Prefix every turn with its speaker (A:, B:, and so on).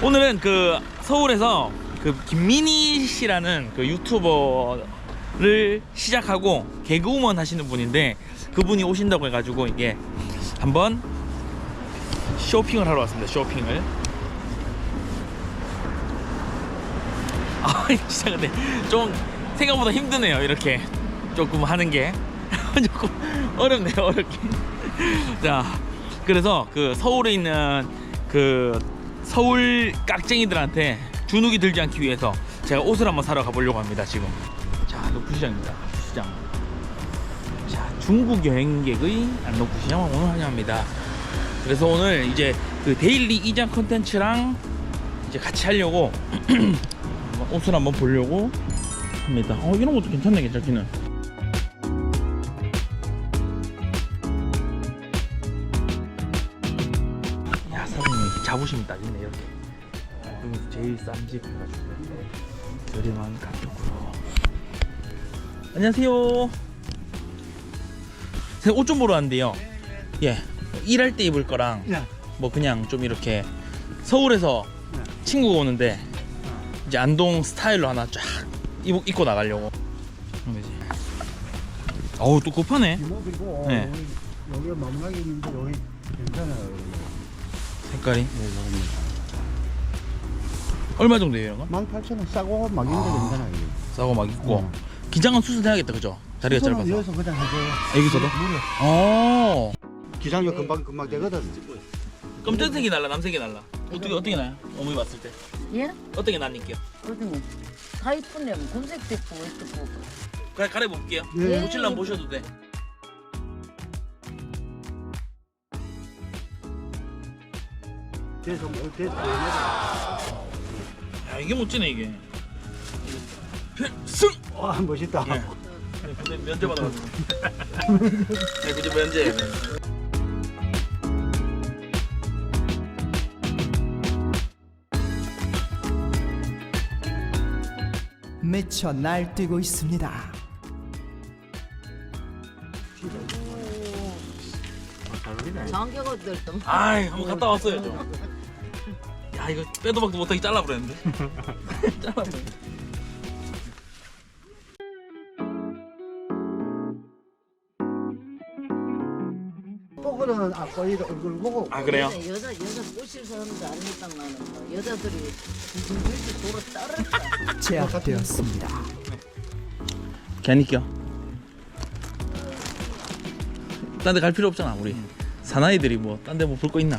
A: 오늘은 그 서울에서 그 김민희 씨라는 그 유튜버를 시작하고 개그우먼 하시는 분인데 그분이 오신다고 해가지고 이게 한번 쇼핑을 하러 왔습니다. 쇼핑을. 아 진짜 근데 좀 생각보다 힘드네요. 이렇게 조금 하는 게 조금 어렵네요. 어렵게. 자 그래서 그 서울에 있는 그 서울 깍쟁이들한테 주눅이 들지 않기 위해서 제가 옷을 한번 사러 가보려고 합니다. 지금. 자 노푸시장입니다. 시장. 자 중국 여행객의 안노푸시장을 오늘 환영합니다. 그래서 오늘 이제 그 데일리 이장 컨텐츠랑 이제 같이 하려고 옷을 한번 보려고 합니다. 어 이런 것도 괜찮네 괜찮기는. 자부심이 따지네 이렇게. 여기 제일 싼 집 해가지고 저렴한 가격으로. 안녕하세요. 제가 옷 좀 보러 왔는데요. 예, 일할 때 입을 거랑
B: 네.
A: 뭐 그냥 좀 이렇게 서울에서
B: 네.
A: 친구가 오는데 이제 안동 스타일로 하나 쫙 입, 입고 나가려고. 어우 또 급하네
B: 이모들고
A: 네.
B: 여기, 마무나게 있는데 여기 괜찮아요.
A: 색깔이
B: 네, 여기.
A: 얼마 정도예요 이런 건?
B: 18,000원 싸고 막 있는데
A: 아.
B: 괜찮아요.
A: 싸고 막 입고
B: 음.
A: 기장은 수술해야겠다 그죠? 다리가
B: 수선은
A: 짧아서
B: 여기서 그냥 해줘요.
A: 여기서도?
B: 무료.
A: 어
B: 기장료 금방 금방 되거든.
A: 검정색이 날라 남색이 날라 어떻게 어떻게 나요? 어머니 봤을 때
C: 예?
A: 어떻게 나니까요?
C: 어디 다 이쁘네. 검색도 있고 이쁘고.
A: 그래 가려 볼게요
B: 네.
A: 모칠람 보셔도 돼
B: 그래서 뭐뭐
A: 야, 이게 멋지네 이게 필승
B: 와 멋있다.
A: 예. 근데 면제 받아가지고. 네, 그죠 면제.
D: 미쳐 날뛰고 있습니다.
C: 장기가들도
A: 아이 한번 갔다 왔어요 좀. 야 이거 빼도 박도 못하게 잘라버렸는데.
B: 얼굴 보고
A: 아 그래요?
C: 여자 여자 꼬실 사람도 아니니까 나는 뭐 여자들이 돌아 따르니까.
D: 제압되었습니다.
A: 괜히 껴. 딴 데 갈 필요 없잖아 우리. 사나이들이 뭐 딴 데 뭐 볼 거 있나?